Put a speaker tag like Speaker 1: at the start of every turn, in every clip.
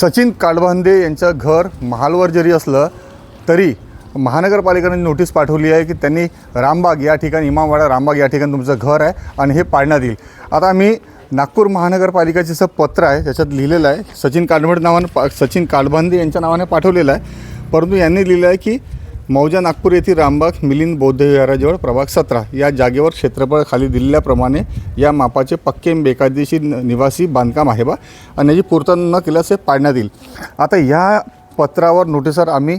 Speaker 1: सचिन काडबांदे यांचं घर महालवर जरी असलं तरी महानगरपालिकेने नोटीस पाठवली आहे की त्यांनी रामबाग या ठिकाणी इमामवाडा रामबाग या ठिकाणी तुमचं घर आहे आणि हे पाडण्यात येईल. आता मी नागपूर महानगरपालिकेचं जसं पत्र आहे त्याच्यात लिहिलेलं आहे सचिन काडबड नावानं पा सचिन काडबांदे यांच्या नावाने पाठवलेलं आहे परंतु यांनी लिहिलं आहे की मौजा नागपूर येथील रामबाग मिलिंद बौद्ध विहाराजवळ प्रभाग सतरा या जागेवर क्षेत्रफळ खाली दिलेल्याप्रमाणे या मापाचे पक्के बेकायदेशीर निवासी बांधकाम आहे बा. आणि याची पूर्तता न केल्यास हे पाडण्यात येईल. आता या पत्रावर नोटीसवर आम्ही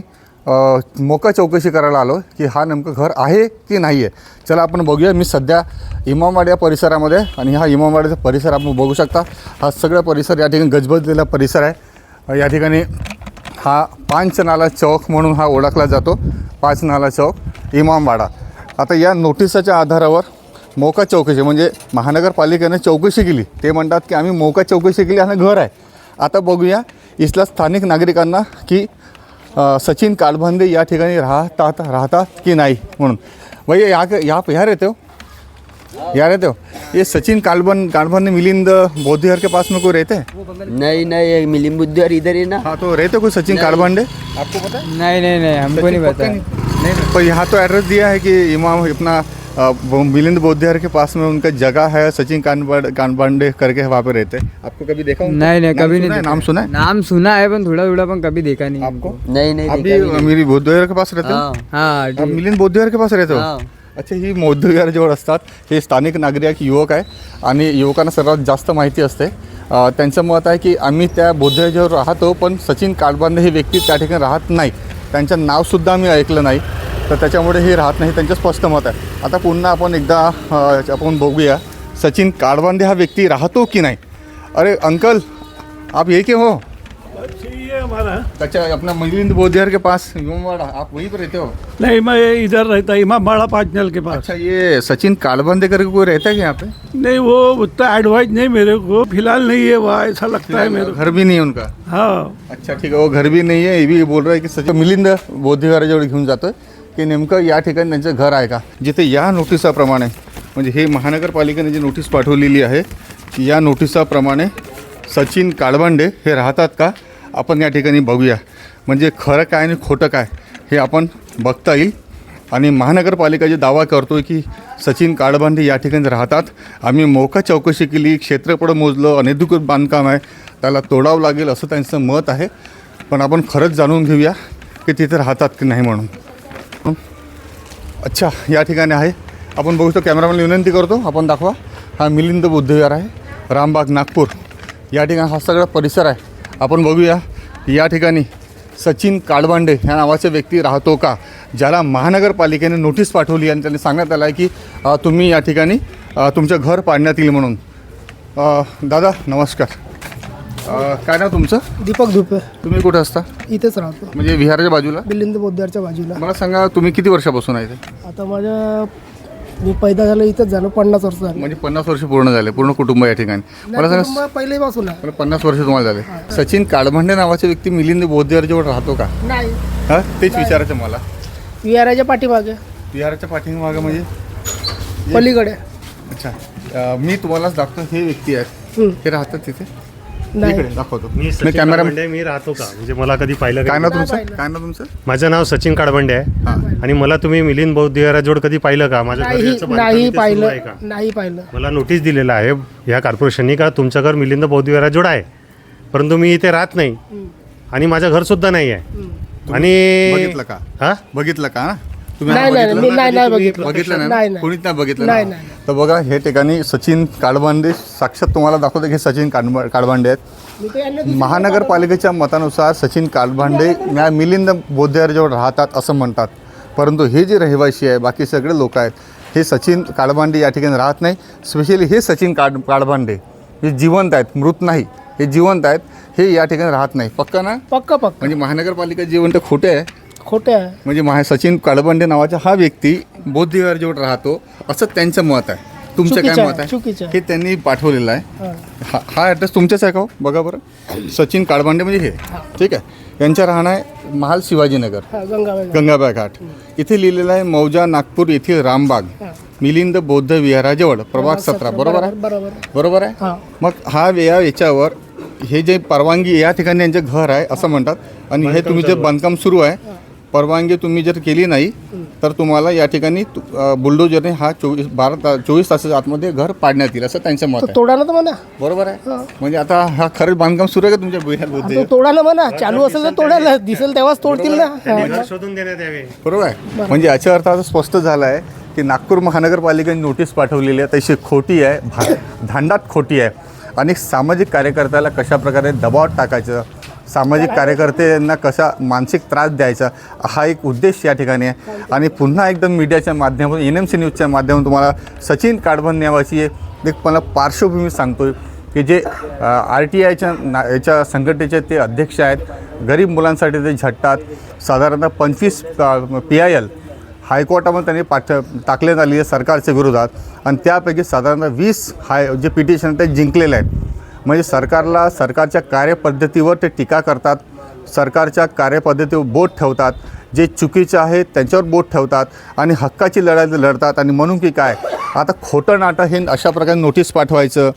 Speaker 1: मोका चौकशी करायला आलो की हा नेमकं घर आहे की नाही आहे चला आपण बघूया. मी सध्या इमामवाड या परिसरामध्ये आणि हा इमामवाड्याचा परिसर आपण बघू शकता. हा सगळा परिसर या ठिकाणी गजबजलेला परिसर आहे. या ठिकाणी हा पांचनाला चौक म्हणून हा ओळखला जातो पाच नाला चौक इमामवाडा. आता या नोटिसाच्या आधारावर मोका चौकशी म्हणजे महानगरपालिकेने चौकशी केली. ते म्हणतात की आम्ही मोका चौकशी केली आणि घर आहे. आता बघूया इथल्या स्थानिक नागरिकांना की सचिन कालभांदे या ठिकाणी राहतात राहतात की नाही म्हणून. भैया या या यहाँ पे यहाँ रहते हो? ये सचिन कालबन कालबांदे मिलिंद बौद्धिहर के पास में कोई रहते हैं?
Speaker 2: नहीं नहीं ये मिलिम बुद्धि इधर ही ना।
Speaker 1: हाँ तो रहते कोई सचिन कालबांडे आपको पता है?
Speaker 3: नहीं नहीं नहीं हमको नहीं पता।
Speaker 1: नहीं? नहीं पर यहाँ तो एड्रेस दिया है कि इमाम अपना वो मिलिंद बोधिहर के पास में उनका जगह है सचिन कानबांडे करके वहाँ पे रहते हैं। आपको कभी देखा
Speaker 3: नहीं नहीं
Speaker 1: नाम
Speaker 3: कभी नहीं
Speaker 1: है? नाम सुना है?
Speaker 3: नाम सुना है पण थोड़ा थोड़ा पण कभी देखा नहीं
Speaker 1: आपको?
Speaker 2: नहीं नहीं
Speaker 1: आप
Speaker 2: देखा भी
Speaker 1: भी
Speaker 2: नहीं।
Speaker 1: मेरी बौद्धविहार के पास रहते हो?
Speaker 2: हाँ।
Speaker 3: हाँ
Speaker 1: मिलिंद बोधिहर के पास रहते हो?
Speaker 2: हाँ.
Speaker 1: अच्छा ही बौद्धविहार जवळ असतात हे स्थानिक नागरिक युवक आहे आणि युवकांना सर्वात जास्त माहिती असते. त्यांचं मत आहे की आम्ही त्या बौद्धविहाराजवळ राहतो पण सचिन कालबांदे हे व्यक्ती त्या ठिकाणी राहत नाही. त्यांचं नावसुद्धा आम्ही ऐकलं नाही. तर त्याच्यामुळे हे राहत नाही त्यांचं स्पष्ट मत आहे. आता पुन्हा आपण एकदा आपण बघूया सचिन कालबांदे हा व्यक्ती राहतो की नाही? अरे अंकल आप ये के हो?
Speaker 4: है हमारा।
Speaker 1: अच्छा अपना मिलिंद बौद्धविहार के पास इमामवाड़ा आप वहीं पर रहते हो?
Speaker 4: नहीं मैं इधर रहता पाँचनल के पास।
Speaker 1: अच्छा ये सचिन कालबंदे करके कोई रहता है यहाँ पे?
Speaker 4: नहीं वो उतना एडवाइस नहीं मेरे को फ़िलहाल नहीं है वहाँ ऐसा लगता है मेरे
Speaker 1: घर भी नहीं है उनका?
Speaker 4: हाँ।
Speaker 1: अच्छा ठीक आहे वो घर भी नाही आहे हे बी बोल रहा है की सचिन मिलिंद बौद्धिवाराजवळ घेऊन जातोय की नेमकं या ठिकाणी त्यांचं घर आहे का? जिथे या नोटिसाप्रमाणे म्हणजे हे महानगरपालिकेने जी नोटीस पाठवलेली आहे की या नोटिसाप्रमाणे सचिन काळबांडे हे राहतात का? आपण या ठिकाणी बघूया. म्हणजे खरं काय आणि खोटं काय हे आपण बघता येईल. आणि महानगरपालिका जे दावा आहे की सचिन काळबांडे या ठिकाणी राहतात. आम्ही मोका चौकशी केली क्षेत्रफळ मोजलं अनधिकृत बांधकाम आहे. त्याला तोडावं लागेल असं त्यांचं मत आहे. पण आपण खरंच जाणून घेऊया की तिथे राहतात की नाही म्हणून. अच्छा या ठिकाणी आहे. आपण बघू शकतो कॅमेरामॅनला विनंती करतो. आपण दाखवा. हा मिलिंद बुद्धविहार आहे. रामबाग नागपूर. या ठिकाणी हा सगळा परिसर आहे. आपण बघूया. या ठिकाणी सचिन काळबांडे ह्या नावाचा व्यक्ती राहतो का? ज्याला महानगरपालिकेने नोटीस पाठवली आणि त्यांनी सांगण्यात आलं आहे की तुम्ही या ठिकाणी तुमचं घर पाडण्यात येईल म्हणून. दादा नमस्कार. काय नाव तुमचं?
Speaker 5: दीपक धुपे.
Speaker 1: तुम्ही कुठं असता?
Speaker 5: इथेच राहतो.
Speaker 1: म्हणजे विहाराच्या बाजूला?
Speaker 5: बिलिंद बौद्धारच्या बाजूला.
Speaker 1: मला सांगा तुम्ही किती वर्षापासून आहे
Speaker 5: आता माझ्या मी पैदा झालं इथेच झालं पन्नास वर्ष झाले.
Speaker 1: म्हणजे पन्नास वर्ष पूर्ण झाले पूर्ण कुटुंब या ठिकाणी. मला सांगा
Speaker 5: कुटुंब पहिलेपासून आहे.
Speaker 1: मला पन्नास वर्ष तुम्हाला झाले. सचिन काळभांडे नावाचे व्यक्ती मिलिंद बौद्धविहारजवळ राहतो का?
Speaker 5: नाही.
Speaker 1: हा? तेच विचारायचं मला.
Speaker 5: विहाराच्या पाठीमागे.
Speaker 1: विहाराच्या पाठीमागं म्हणजे?
Speaker 5: पलीकडे.
Speaker 1: अच्छा. अं, मी तुम्हालाच दाखवतो हे व्यक्ती आहेत.
Speaker 5: हं.
Speaker 1: हे राहतात तिथे?
Speaker 5: नाही.
Speaker 1: इकडे दाखवतो.
Speaker 6: मी सचिन
Speaker 1: कॅमेरा
Speaker 6: काळबंडे मी राहतो का? म्हणजे मला कधी पाहिलं
Speaker 1: काय
Speaker 6: का
Speaker 1: तुमचं?
Speaker 5: पाहिलं.
Speaker 1: काय ना तुमचं?
Speaker 6: माझं नाव सचिन काळबंडे आहे.
Speaker 1: हां.
Speaker 6: आणि मला तुम्ही मिलिंद बौद्ध विहाराजवळ कधी पाहिलं का? माझ्या
Speaker 5: नाही
Speaker 6: घराचं बांधकाम
Speaker 5: नाही
Speaker 6: इथे सुरू
Speaker 5: पाहिलं
Speaker 6: आहे का?
Speaker 5: नाही पाहिलं.
Speaker 6: मला नोटीस दिलेलं आहे ह्या कॉर्पोरेशननी का तुमचं घर मिलिंद बौद्ध विहाराजवळ आहे? परंतु मी इथे राहत नाही. आणि माझं घर सुद्धा नाही आहे. आणि
Speaker 1: बघितलं का?
Speaker 6: हा?
Speaker 1: बघितलं का? ना तुम्ही
Speaker 5: नाही नाही
Speaker 1: बघितलं?
Speaker 5: मी नाही नाही बघितलं.
Speaker 1: बघितलं नाही
Speaker 5: नाही
Speaker 1: ना?
Speaker 5: नाही.
Speaker 1: कोणीच नाही बघितलं
Speaker 5: नाही,
Speaker 1: ना?
Speaker 5: नाही.
Speaker 1: तर बघा हे ठिकाणी सचिन काळबांडे साक्षात तुम्हाला दाखवतो की हे सचिन काळबा काळबांडे आहेत.
Speaker 5: मी तर यांना दुसरीकडे
Speaker 1: महानगरपालिकेच्या मतानुसार सचिन कालभांडे या मिलिंद बौद्धविहाराजवळ राहतात असं म्हणतात. परंतु हे जे रहिवासी आहे बाकी सगळे लोक आहेत हे सचिन काळभांडे या ठिकाणी राहत नाही. स्पेशली हे सचिन काळ काळभांडे हे जिवंत आहेत मृत नाही. हे जिवंत आहेत हे या ठिकाणी राहत नाही. पक्का ना?
Speaker 5: पक्क पक्क.
Speaker 1: म्हणजे महानगरपालिका जिवंत खोटे आहे
Speaker 5: खोटे आहे.
Speaker 1: म्हणजे महा सचिन काळबंडे नावाचा हा व्यक्ती बौद्धविहारजवळ राहतो असं त्यांचं मत आहे. तुमचं काय मत
Speaker 5: आहे.
Speaker 1: हे त्यांनी पाठवलेलं आहे.
Speaker 5: हां.
Speaker 1: हा ॲड्रेस तुमचाच आहे का हो? बघा बरं. सचिन काळबांडे म्हणजे हे. ठीक आहे. यांच्या राहणं आहे महाल शिवाजीनगर.
Speaker 5: गंगाबाई
Speaker 1: घाट. इथे लिहिलेलं आहे मौजा नागपूर येथील रामबाग. मिलिंद बौद्ध विहाराजवळ प्रभाग सतरा. बरोबर आहे?
Speaker 5: बरोबर आहे.
Speaker 1: मग हा या याच्यावर हे जे परवानगी या ठिकाणी यांचे घर आहे असं म्हणतात. आणि हे तुम्ही जे बांधकाम सुरू आहे परवानगी तुम्ही जर केली नाही तर तुम्हाला या ठिकाणी बुलडोजरने हा चोवीस बारा ता चोवीस तासाच्या आतमध्ये घर पाडण्यात येईल असं त्यांचं मत
Speaker 5: तो
Speaker 1: आहे.
Speaker 5: तोडा ना तर म्हणा.
Speaker 1: बरोबर आहे. म्हणजे आता हा खरंच बांधकाम सुरू आहे का तुमच्या बिहार
Speaker 5: तो
Speaker 1: बुद्धी
Speaker 5: तोडा ना म्हणा चालू असेल तर तोडायला. दिसेल तेव्हाच तोडतील ना. हा.
Speaker 6: शोधून देण्यात यावे.
Speaker 1: बरोबर आहे. म्हणजे याचा अर्थ आता स्पष्ट झाला आहे की नागपूर महानगरपालिकेने नोटीस पाठवलेली आहे तशी खोटी आहे भा धांडात खोटी आहे. आणि सामाजिक कार्यकर्त्याला कशा प्रकारे दबावात टाकायचं सामाजिक कार्यकर्त्यांना कसा मानसिक त्रास द्यायचा हा एक उद्देश या ठिकाणी आहे. आणि पुन्हा एकदम मीडियाच्या माध्यमातून एन एम सी न्यूजच्या माध्यमातून तुम्हाला सचिन काडबन नावाची एक मला पार्श्वभूमी सांगतो की जे आर टी आयच्या ना याच्या संघटनेचे ते अध्यक्ष आहेत. गरीब मुलांसाठी ते झटतात. साधारणतः पंचवीस पी आय एल हायकोर्टामध्ये त्यांनी पाठ टाकण्यात आली आहे सरकारच्या विरोधात. आणि त्यापैकी साधारणतः वीस हाय जे पिटिशन ते जिंकलेले आहेत. म्हणजे सरकारला सरकारच्या कार्यपद्धतीवर ते टीका करतात. सरकारच्या कार्यपद्धतीवर बोट ठेवतात. जे चुकीचे आहेत त्यांच्यावर बोट ठेवतात आणि हक्काची लढाई लढतात. आणि म्हणून की काय? आता खोटं नाटक हे अशा प्रकारे नोटीस पाठवायचं.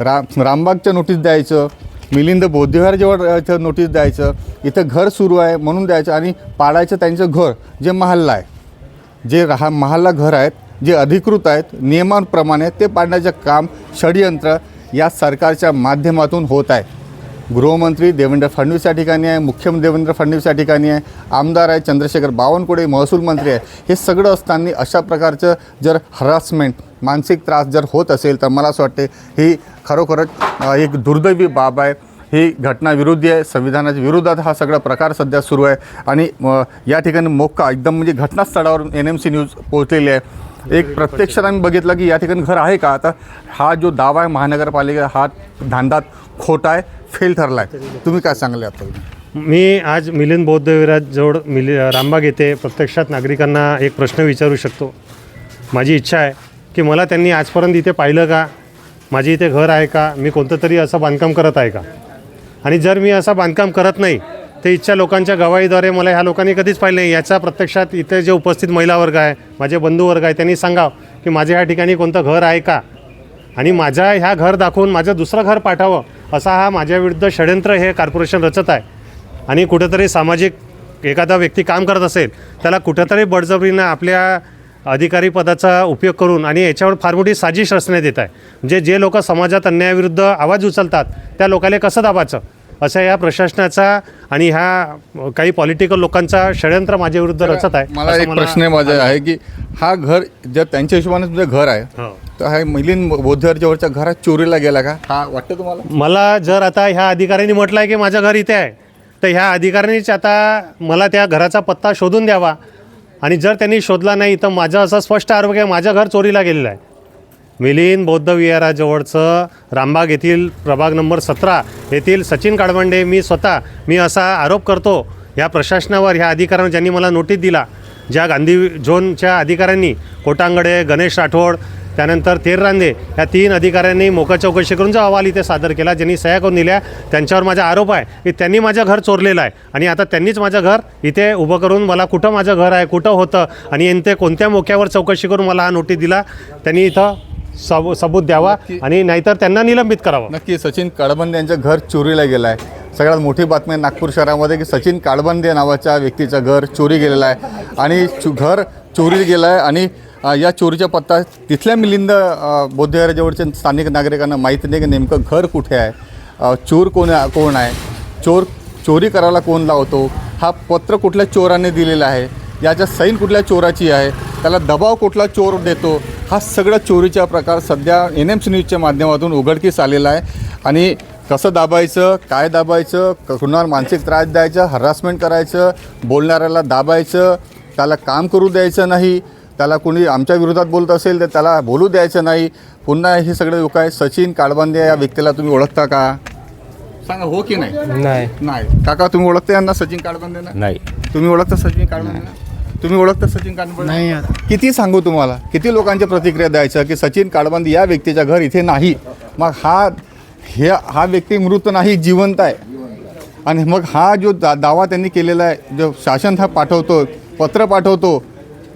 Speaker 1: रा रामबागच्या नोटीस द्यायचं. मिलिंद बौद्धिवारजवळ नोटीस द्यायचं. इथं घर सुरू आहे म्हणून द्यायचं. आणि पाडायचं त्यांचं घर जे महाल्ला आहे. जे राहा महाल्ला घर आहेत जे अधिकृत आहेत नियमांप्रमाणे ते पाडण्याचं काम षडयंत्र या सरकारच्या माध्यमातून होत आहे. गृहमंत्री देवेंद्र फडणवीस या ठिकाणी आहे मुख्यमंत्री देवेंद्र फडणवीस या ठिकाणी आहे आमदार आहे चंद्रशेखर बावनकुळे महसूल मंत्री आहे. हे सगळं असताना अशा प्रकारचं जर हरासमेंट मानसिक त्रास जर होत असेल तर मला असं वाटते ही खरोखरच एक दुर्दैवी बाब आहे. ही घटना विरोधी आहे संविधानाच्या विरोधात हा सगळा प्रकार सध्या सुरू आहे. आणि या ठिकाणी मोक्का एकदम म्हणजे घटनास्थळावर एन एम सी न्यूज पोहोचलेली आहे. एक प्रत्यक्षात आम्ही बघितलं की या ठिकाणी घर आहे का? आता हा जो दावा आहे महानगरपालिका हा धांदात खोटा आहे फेल ठरला आहे तुम्ही काय सांगले आता?
Speaker 6: मी आज मिलिंद बौद्ध विराजजवळ मिलि रामबाग येथे प्रत्यक्षात नागरिकांना एक प्रश्न विचारू शकतो. माझी इच्छा आहे की मला त्यांनी आजपर्यंत इथे पाहिलं का? माझी इथे घर आहे का? मी कोणतं तरी असं बांधकाम करत आहे का? आणि जर मी असं बांधकाम करत नाही ते इच्छा लोकांच्या गवाहीद्वारे मला ह्या लोकांनी कधीच पाहिलं नाही. याचा प्रत्यक्षात इथे जे उपस्थित महिला वर्ग आहे माझे बंधू वर्ग आहे त्यांनी सांगावं की माझ्या ह्या ठिकाणी कोणतं घर आहे का? आणि माझ्या ह्या घर दाखवून माझं दुसरं घर पाठावं असा हा माझ्या विरुद्ध षडयंत्र हे कॉर्पोरेशन रचत आहे. आणि कुठंतरी सामाजिक एखादा व्यक्ती काम करत असेल त्याला कुठंतरी बळजबरीनं आपल्या अधिकारी पदाचा उपयोग करून आणि याच्यावर फार मोठी साजिश रचण्यात येत आहे. म्हणजे जे लोक समाजात अन्यायाविरुद्ध आवाज उचलतात त्या लोकांना कसं दाबायचं? असं या प्रशासनाचा आणि ह्या काही पॉलिटिकल लोकांचा षडयंत्र माझ्या विरुद्ध रचत आहे.
Speaker 1: मला एक प्रश्न आहे माझा आहे की हा घर जर त्यांच्या हिशोबाने तुमचं घर आहे
Speaker 6: हो.
Speaker 1: तर हा मिलिंद बोधरजवळच्या घरात चोरीला गेला का? हा वाटतं तुम्हाला?
Speaker 6: मला जर आता ह्या अधिकाऱ्यांनी म्हटलं आहे की माझं घर इथे आहे तर ह्या अधिकाऱ्यांनीच आता मला त्या घराचा पत्ता शोधून द्यावा. आणि जर त्यांनी शोधला नाही तर माझं असं स्पष्ट आरोप आहे माझं घर चोरीला गेलेलं आहे. मिलिंद बौद्ध विहाराजवळचं रामबाग येथील प्रभाग नंबर सतरा येथील सचिन काळवंडे मी स्वतः मी असा आरोप करतो या प्रशासनावर ह्या अधिकाऱ्यांना ज्यांनी मला नोटीस दिला ज्या गांधी झोनच्या अधिकाऱ्यांनी कोटांगडे गणेश राठोड त्यानंतर थेर रांदे या तीन अधिकाऱ्यांनी मोका चौकशी करून जो अहवाल इथे सादर केला ज्यांनी सह्या करून दिल्या त्यांच्यावर माझा आरोप आहे की त्यांनी माझं घर चोरलेलं आहे. आणि आता त्यांनीच माझं घर इथे उभं करून मला कुठं माझं घर आहे कुठं होतं आणि ते कोणत्या मोक्यावर चौकशी करून मला हा नोटीस दिला त्यांनी इथं सब सबूत द्यावा आणि नाहीतर त्यांना निलंबित करावं.
Speaker 1: नक्की सचिन काळबंदे यांचं घर चोरीला गेलं आहे. सगळ्यात मोठी बातमी आहे नागपूर शहरामध्ये की सचिन काळबंदे नावाच्या व्यक्तीचं घर चोरी गेलेलं आहे. आणि चु घर चोरी गेलं आहे आणि या चोरीचा पत्ता तिथल्या मिलिंद बौद्धविहाराजवळच्या स्थानिक नागरिकांना माहीत नाही की नेमकं घर कुठे आहे. चोर कोण कोण आहे? चोर चोरी करायला कोण लावतो? हा पत्र कुठल्या चोराने दिलेला आहे? याच्या सैन कुठल्या चोराची आहे? त्याला दबाव कुठला चोर देतो? हा सगळा चोरीचा प्रकार सध्या एन एम सी न्यूजच्या माध्यमातून उघडकीस आलेला आहे. आणि कसं दाबायचं काय दाबायचं क- कुणाला मानसिक त्रास द्यायचा हरासमेंट करायचं बोलणाऱ्याला दाबायचं त्याला काम करू द्यायचं नाही त्याला कोणी आमच्या विरोधात बोलत असेल तर त्याला बोलू द्यायचं नाही. पुन्हा हे सगळे लोक आहे सचिन काळबांदे या व्यक्तीला तुम्ही ओळखता का? सांगा हो की नाही?
Speaker 3: नाही.
Speaker 1: नाही. काका तुम्ही ओळखता यांना सचिन काळबांदेना?
Speaker 2: नाही.
Speaker 1: तुम्ही ओळखता सचिन काळबांदेना? तुम्ही ओळखता सचिन काळबांदे
Speaker 5: नाही
Speaker 1: किती सांगू तुम्हाला? किती लोकांच्या प्रतिक्रिया द्यायच्या की सचिन काळबांदे या व्यक्तीच्या घर इथे नाही? मग हा हे हा व्यक्ती मृत नाही जिवंत आहे. आणि मग हा जो दा दावा त्यांनी केलेला आहे जो शासन हा पाठवतो पत्र पाठवतो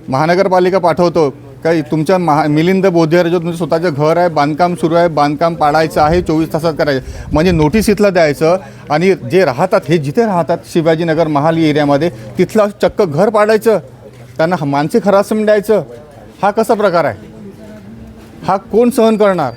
Speaker 1: महानगरपालिका पाठवतो काही तुमच्या महा मिलिंद बोधेर जो तुमचं स्वतःचं घर आहे बांधकाम सुरू आहे बांधकाम पाडायचं आहे चोवीस तासात करायचं. म्हणजे नोटीस इथलं द्यायचं आणि जे राहतात हे जिथे राहतात शिवाजीनगर महाली एरियामध्ये तिथलं चक्क घर पाडायचं. त्यांना मानसिक हरासमेंट द्यायचं. हा कसा प्रकार आहे? हा कोण सहन करणार?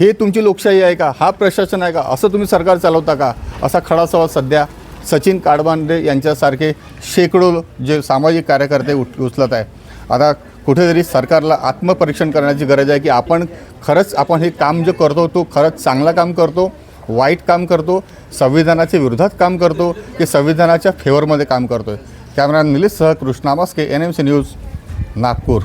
Speaker 1: हे तुमची लोकशाही आहे का? हा प्रशासन आहे का? असं तुम्ही सरकार चालवता का? असा खडा सवाल सध्या सचिन काडबांडे यांच्यासारखे शेकडो जे सामाजिक कार्यकर्ते उठ उचलत आहे आता कुठेतरी सरकारला आत्मपरीक्षण करण्याची गरज आहे की आपण खरंच आपण हे काम जे करतो तो खरंच चांगलं काम करतो वाईट काम करतो संविधानाच्या विरोधात काम करतो की संविधानाच्या फेवरमध्ये काम करतो आहे कॅमेरा निलेश सह Krishna Maske N M C news Nagpur.